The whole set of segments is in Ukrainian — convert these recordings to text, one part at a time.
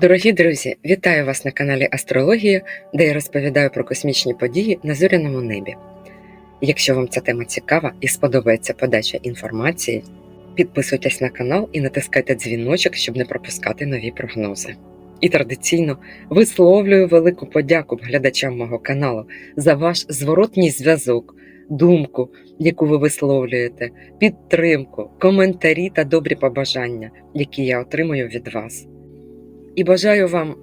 Дорогі друзі, вітаю вас на каналі Астрологія, де я розповідаю про космічні події на зоряному небі. Якщо вам ця тема цікава і сподобається подача інформації, підписуйтесь на канал і натискайте дзвіночок, щоб не пропускати нові прогнози. І традиційно висловлюю велику подяку глядачам мого каналу за ваш зворотній зв'язок, думку, яку ви висловлюєте, підтримку, коментарі та добрі побажання, які я отримую від вас і бажаю вам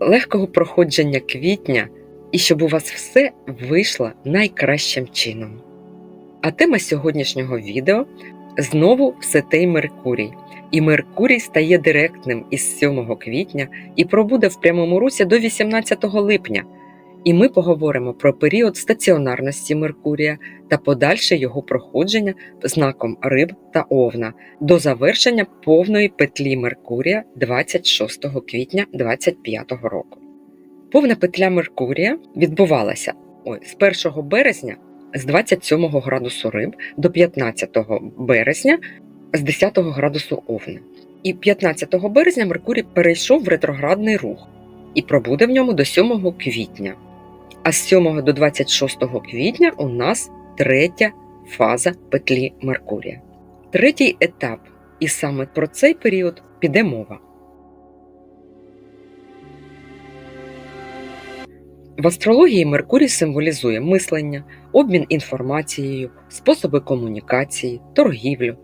легкого проходження квітня і щоб у вас все вийшло найкращим чином. А тема сьогоднішнього відео знову все той Меркурій. І Меркурій стає директним із 7 квітня і пробуде в прямому русі до 18 липня. І ми поговоримо про період стаціонарності Меркурія та подальше його проходження знаком риб та овна до завершення повної петлі Меркурія 26 квітня 2025 року. Повна петля Меркурія відбувалася ой, з 1 березня з 27 градусу риб до 15 березня з 10 градусу овна. І 15 березня Меркурій перейшов в ретроградний рух і пробуде в ньому до 7 квітня. А з 7 до 26 квітня у нас третя фаза петлі Меркурія. Третій етап, і саме про цей період піде мова. В астрології Меркурій символізує мислення, обмін інформацією, способи комунікації, торгівлю.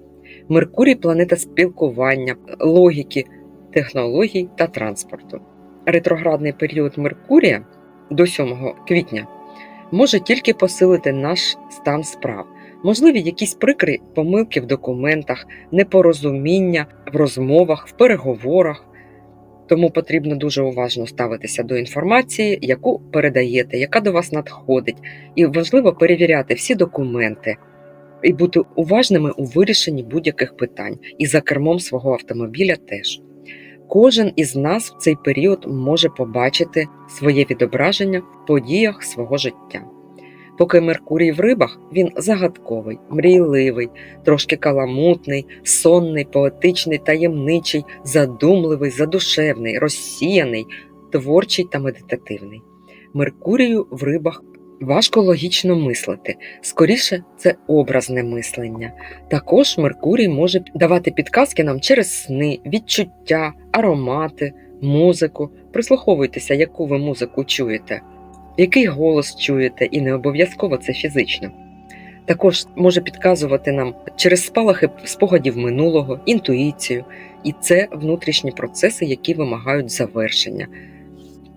Меркурій планета спілкування, логіки, технологій та транспорту. Ретроградний період Меркурія до 7 квітня може тільки посилити наш стан справ, можливі якісь прикрі помилки в документах, непорозуміння в розмовах, в переговорах. Тому потрібно дуже уважно ставитися до інформації, яку передаєте, яка до вас надходить, і важливо перевіряти всі документи і бути уважними у вирішенні будь-яких питань, і за кермом свого автомобіля теж. Кожен із нас в цей період може побачити своє відображення в подіях свого життя. Поки Меркурій в рибах, він загадковий, мрійливий, трошки каламутний, сонний, поетичний, таємничий, задумливий, задушевний, розсіяний, творчий та медитативний. Меркурію в рибах важко логічно мислити, скоріше це образне мислення. Також Меркурій може давати підказки нам через сни, відчуття, аромати, музику. Прислуховуйтеся, яку ви музику чуєте, який голос чуєте, і не обов'язково це фізично. Також може підказувати нам через спалахи спогадів минулого, інтуїцію, і це внутрішні процеси, які вимагають завершення.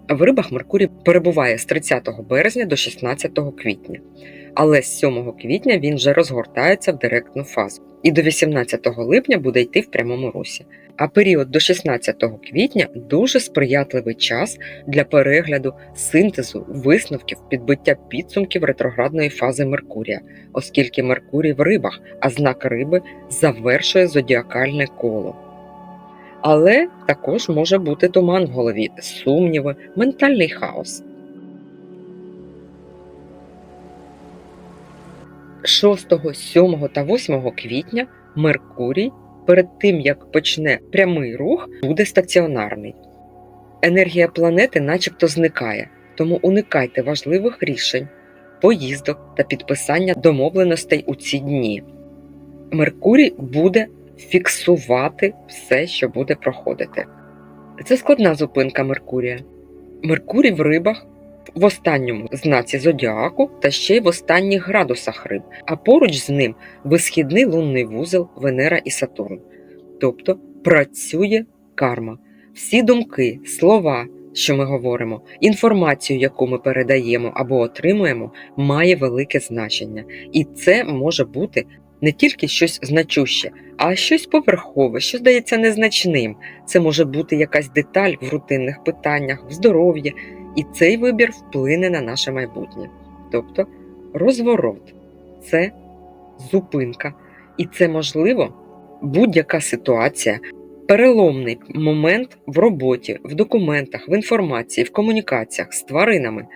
В рибах Меркурій перебуває з 30 березня до 16 квітня, але з 7 квітня він вже розгортається в директну фазу і до 18 липня буде йти в прямому русі. А період до 16 квітня дуже сприятливий час для перегляду синтезу висновків підбиття підсумків ретроградної фази Меркурія, оскільки Меркурій в рибах, а знак риби завершує зодіакальне коло. Але також може бути туман в голові, сумніви, ментальний хаос. 6, 7 та 8 квітня Меркурій перед тим як почне прямий рух, буде стаціонарний. Енергія планети начебто зникає, тому уникайте важливих рішень, поїздок та підписання домовленостей у ці дні. Меркурій буде фіксувати все, що буде проходити. Це складна зупинка Меркурія. Меркурій в рибах в останньому знаці зодіаку та ще й в останніх градусах риб, а поруч з ним висхідний лунний вузол Венера і Сатурн. Тобто працює карма. Всі думки, слова, що ми говоримо, інформацію, яку ми передаємо або отримуємо, має велике значення. І це може бути не тільки щось значуще, а щось поверхове, що здається незначним. Це може бути якась деталь в рутинних питаннях, в здоров'ї, і цей вибір вплине на наше майбутнє. Тобто розворот це зупинка, і це можливо будь-яка ситуація, переломний момент в роботі, в документах, в інформації, в комунікаціях з тваринами,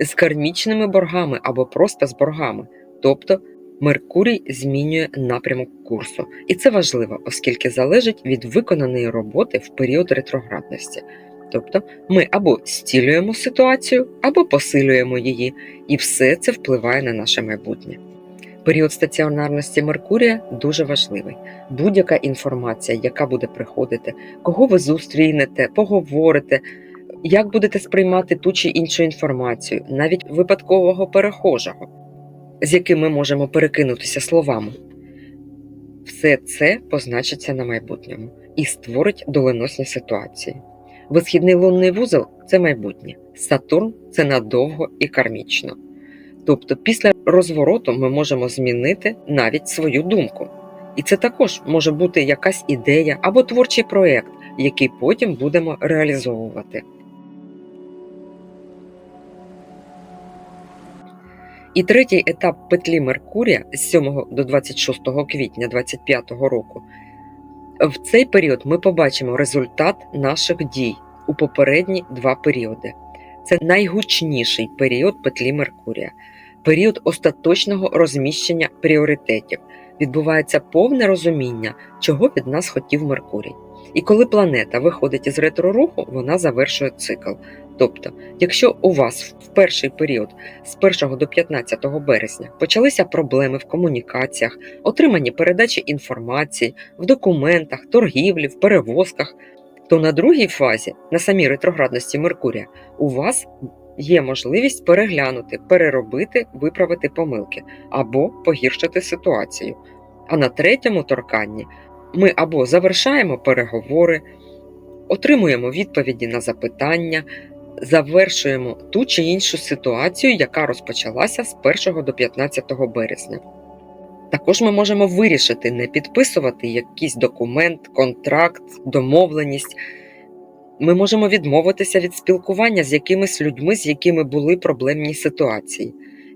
з кармічними боргами або просто з боргами. Тобто Меркурій змінює напрямок курсу, і це важливо, оскільки залежить від виконаної роботи в період ретроградності. Тобто ми або стілюємо ситуацію, або посилюємо її, і все це впливає на наше майбутнє. Період стаціонарності Меркурія дуже важливий. Будь-яка інформація, яка буде приходити, кого ви зустрінете, поговорите, як будете сприймати ту чи іншу інформацію, навіть випадкового перехожого, з яким ми можемо перекинутися словами. Все це позначиться на майбутньому і створить доленосні ситуації. Висхідний лунний вузол це майбутнє, Сатурн це надовго і кармічно. Тобто, після розвороту ми можемо змінити навіть свою думку. І це також може бути якась ідея або творчий проєкт, який потім будемо реалізовувати. І третій етап петлі Меркурія з 7 до 26 квітня 2025 року. В цей період ми побачимо результат наших дій у попередні два періоди. Це найгучніший період петлі Меркурія, період остаточного розміщення пріоритетів. Відбувається повне розуміння, чого від нас хотів Меркурій. І коли планета виходить із ретроруху, вона завершує цикл. Тобто, якщо у вас в перший період з 1 до 15 березня почалися проблеми в комунікаціях, отримані передачі інформації, в документах, торгівлі, в перевозках, то на другій фазі, на самій ретроградності Меркурія, у вас є можливість переглянути, переробити, виправити помилки або погіршити ситуацію. А на третьому торканні ми або завершаємо переговори, отримуємо відповіді на запитання, завершуємо ту чи іншу ситуацію, яка розпочалася з 1 до 15 березня. Також ми можемо вирішити не підписувати якийсь документ, контракт, домовленість. Ми можемо відмовитися від спілкування з якимись людьми, з якими були проблемні ситуації.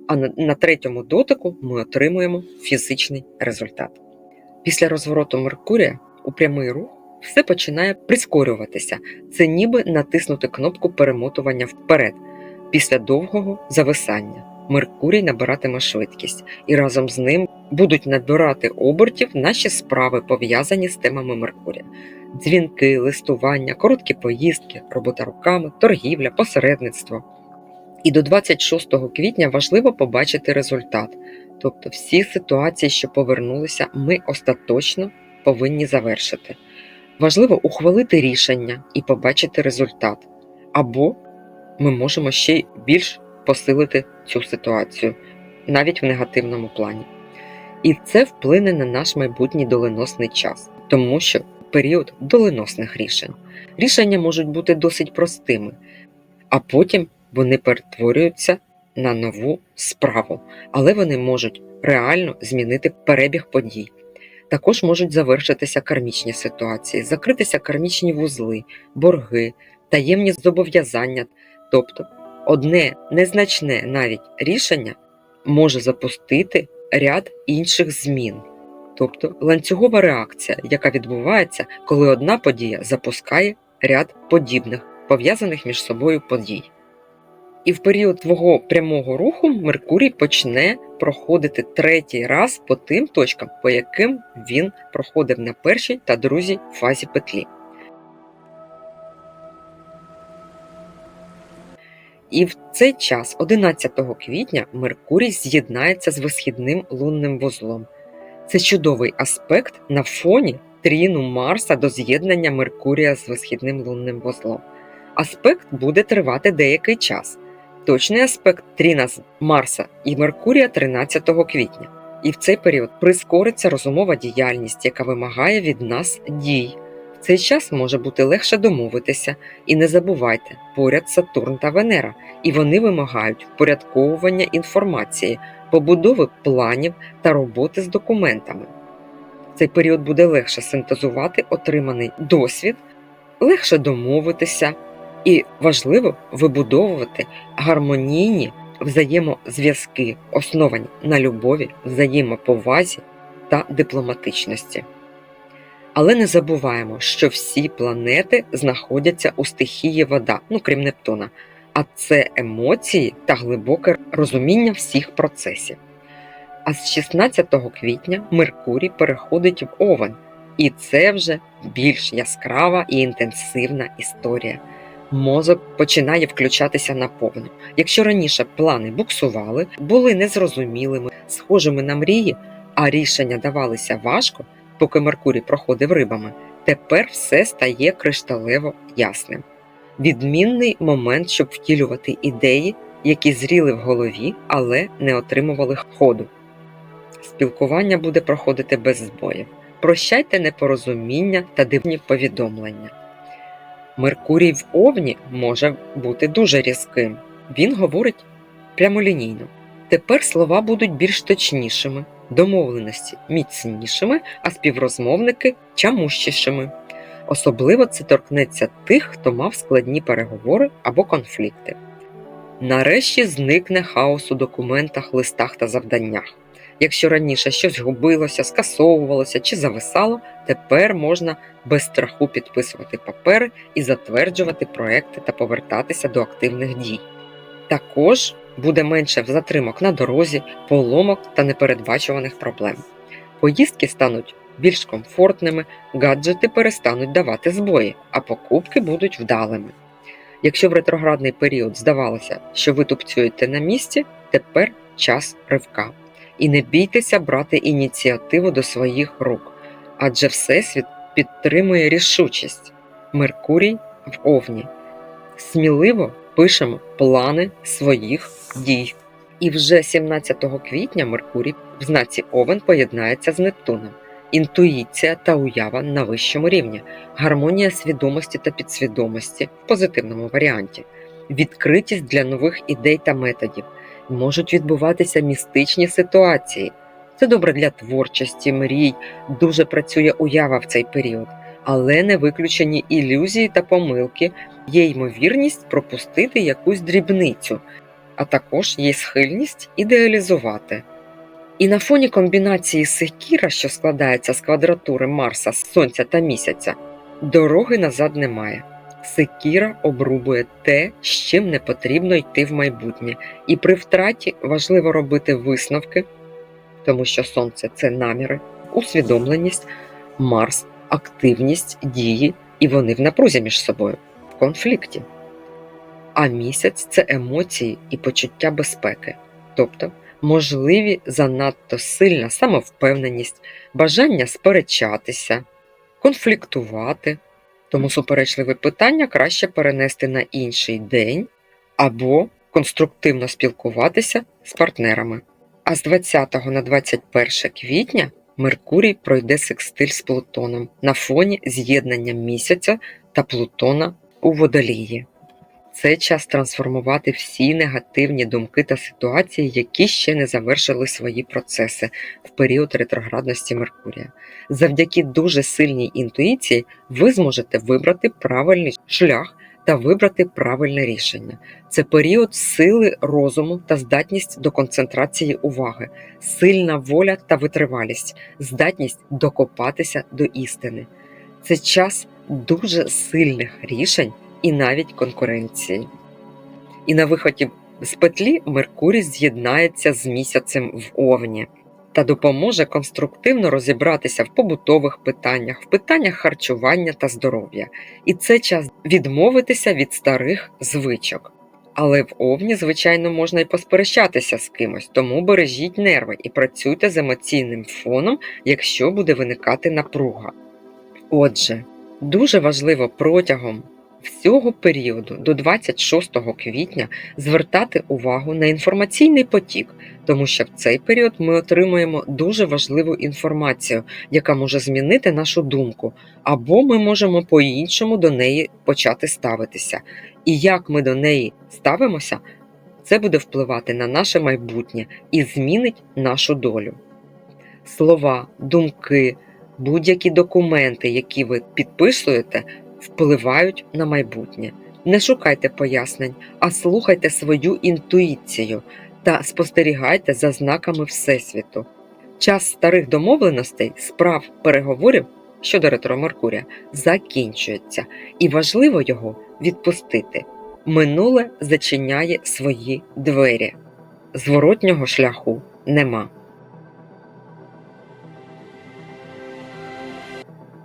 А на, третьому дотику ми отримуємо фізичний результат. Після розвороту Меркурія у прямий рух все починає прискорюватися. Це ніби натиснути кнопку перемотування вперед після довгого зависання. Меркурій набиратиме швидкість, і разом з ним будуть набирати обертів наші справи, пов'язані з темами Меркурія: дзвінки, листування, короткі поїздки, робота руками, торгівля, посередництво. І до 26 квітня важливо побачити результат. Тобто всі ситуації, що повернулися, ми остаточно повинні завершити. Важливо ухвалити рішення і побачити результат. Або ми можемо ще й більш посилити цю ситуацію, навіть в негативному плані. І це вплине на наш майбутній доленосний час, тому що період доленосних рішень. Рішення можуть бути досить простими, а потім вони перетворюються на нову справу, але вони можуть реально змінити перебіг подій. Також можуть завершитися кармічні ситуації, закритися кармічні вузли, борги, таємні зобов'язання. Тобто одне незначне навіть рішення може запустити ряд інших змін, тобто ланцюгова реакція, яка відбувається, коли одна подія запускає ряд подібних, пов'язаних між собою подій. І в період твого прямого руху Меркурій почне проходити третій раз по тим точкам, по яким він проходив на першій та другій фазі петлі. І в цей час, 11 квітня, Меркурій з'єднається з висхідним лунним вузлом. Це чудовий аспект на фоні тріну Марса до з'єднання Меркурія з висхідним лунним вузлом. Аспект буде тривати деякий час. Точний аспект тріна з Марса і Меркурія 13 квітня. І в цей період прискориться розумова діяльність, яка вимагає від нас дій. В цей час може бути легше домовитися, і не забувайте, поряд Сатурн та Венера, і вони вимагають впорядковування інформації, побудови планів та роботи з документами. В цей період буде легше синтезувати отриманий досвід, легше домовитися, і важливо вибудовувати гармонійні взаємозв'язки, основані на любові, взаємоповазі та дипломатичності. Але не забуваємо, що всі планети знаходяться у стихії вода, ну крім Нептуна, а це емоції та глибоке розуміння всіх процесів. А з 16 квітня Меркурій переходить в Овен, і це вже більш яскрава і інтенсивна історія. Мозок починає включатися наповну. Якщо раніше плани буксували, були незрозумілими, схожими на мрії, а рішення давалися важко, поки Меркурій проходив рибами, тепер все стає кришталево ясним. Відмінний момент, щоб втілювати ідеї, які зріли в голові, але не отримували ходу. Спілкування буде проходити без збоїв. Прощайте непорозуміння та дивні повідомлення. Меркурій в Овні може бути дуже різким. Він говорить прямолінійно. Тепер слова будуть більш точнішими, домовленості міцнішими, а співрозмовники чамущішими. Особливо це торкнеться тих, хто мав складні переговори або конфлікти. Нарешті зникне хаос у документах, листах та завданнях. Якщо раніше щось губилося, скасовувалося чи зависало, тепер можна без страху підписувати папери і затверджувати проекти та повертатися до активних дій. Також буде менше затримок на дорозі, поломок та непередбачуваних проблем. Поїздки стануть більш комфортними, гаджети перестануть давати збої, а покупки будуть вдалими. Якщо в ретроградний період здавалося, що ви тупцюєте на місці, тепер час ривка. І не бійтеся брати ініціативу до своїх рук, адже Всесвіт підтримує рішучість. Меркурій в Овні. Сміливо пишемо плани своїх дій. І вже 17 квітня Меркурій в знаці Овен поєднається з Нептуном. Інтуїція та уява на вищому рівні, гармонія свідомості та підсвідомості в позитивному варіанті, відкритість для нових ідей та методів. Можуть відбуватися містичні ситуації. Це добре для творчості, мрій, дуже працює уява в цей період, але не виключені ілюзії та помилки, є ймовірність пропустити якусь дрібницю, а також є схильність ідеалізувати. І на фоні комбінації Секіра, що складається з квадратури Марса, Сонця та місяця, дороги назад немає. Секіра обрубує те, з чим не потрібно йти в майбутнє, і при втраті важливо робити висновки, тому що Сонце це наміри, усвідомленість, Марс, активність, дії, і вони в напрузі між собою, в конфлікті. А місяць це емоції і почуття безпеки, тобто можливі занадто сильна самовпевненість, бажання сперечатися, конфліктувати. Тому суперечливе питання краще перенести на інший день або конструктивно спілкуватися з партнерами. А з 20 на 21 квітня Меркурій пройде секстиль з Плутоном на фоні з'єднання місяця та Плутона у водолії. Це час трансформувати всі негативні думки та ситуації, які ще не завершили свої процеси в період ретроградності Меркурія. Завдяки дуже сильній інтуїції ви зможете вибрати правильний шлях та вибрати правильне рішення. Це період сили розуму та здатність до концентрації уваги, сильна воля та витривалість, здатність докопатися до істини. Це час дуже сильних рішень і навіть конкуренції. І на виході з петлі Меркурій з'єднається з місяцем в Овні та допоможе конструктивно розібратися в побутових питаннях, в питаннях харчування та здоров'я. І це час відмовитися від старих звичок. Але в Овні, звичайно, можна й посперечатися з кимось, тому бережіть нерви і працюйте з емоційним фоном, якщо буде виникати напруга. Отже, дуже важливо протягом всього періоду до 26 квітня звертати увагу на інформаційний потік, тому що в цей період ми отримуємо дуже важливу інформацію, яка може змінити нашу думку, або ми можемо по-іншому до неї почати ставитися. І як ми до неї ставимося, це буде впливати на наше майбутнє і змінить нашу долю. Слова, думки, будь-які документи, які ви підписуєте, впливають на майбутнє. Не шукайте пояснень, а слухайте свою інтуїцію та спостерігайте за знаками Всесвіту. Час старих домовленостей, справ переговорів щодо ретро Меркурія закінчується, і важливо його відпустити. Минуле зачиняє свої двері. Зворотнього шляху нема.